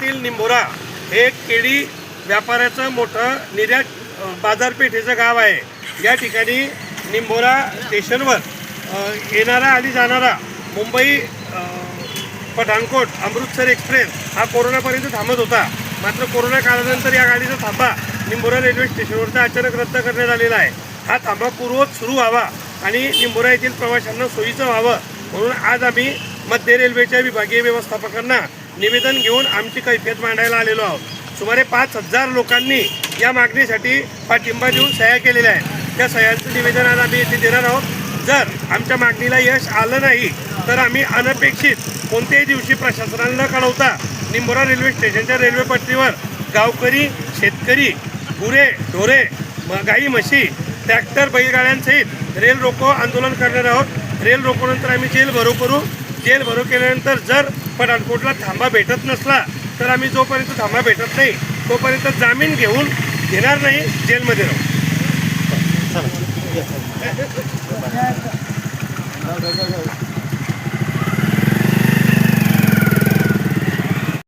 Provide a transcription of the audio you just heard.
निंबोरा हे केळी व्यापाऱ्याचं मोठं निर्यात बाजारपेठेचं गाव आहे. या ठिकाणी निंबोरा स्टेशनवर येणारा आणि जाणारा मुंबई पठाणकोट अमृतसर एक्सप्रेस हा कोरोनापर्यंत थांबत होता. मात्र कोरोना काळानंतर या गाडीचा थांबा निंबोरा रेल्वे स्टेशनवरचा अचानक रद्द करण्यात आलेला आहे. हा थांबा पूर्वत सुरू व्हावा आणि निंबोरा येथील प्रवाशांना सोयीचं व्हावं म्हणून आज आम्ही मध्य रेल्वेच्या विभागीय व्यवस्थापकांना निवेदन घेऊन आमची कैफियत मांडायला आलेलो आहोत. सुमारे पाच हजार लोकांनी या मागणीसाठी पाठिंबा देऊन सह्या केलेल्या आहेत. त्या सह्यांचं निवेदन आज आम्ही येथे देणार आहोत. जर आमच्या मागणीला यश आलं नाही तर आम्ही अनपेक्षित कोणत्याही दिवशी प्रशासनाला न कळवता निंबोरा रेल्वे स्टेशनच्या रेल्वे पट्टीवर गावकरी शेतकरी गुरे ढोरे म- गाई म्हशी ट्रॅक्टर बैलगाड्यांसहित रेल रोको आंदोलन करणार आहोत. रेल रोकोनंतर आम्ही जेल भरो करू. जेल भरो केल्यानंतर जर पठाणकोटला थांबा भेटत नसला तर आम्ही जोपर्यंत थांबा भेटत नाही तोपर्यंत जामीन घेऊन घेणार नाही जेलमध्ये राहू.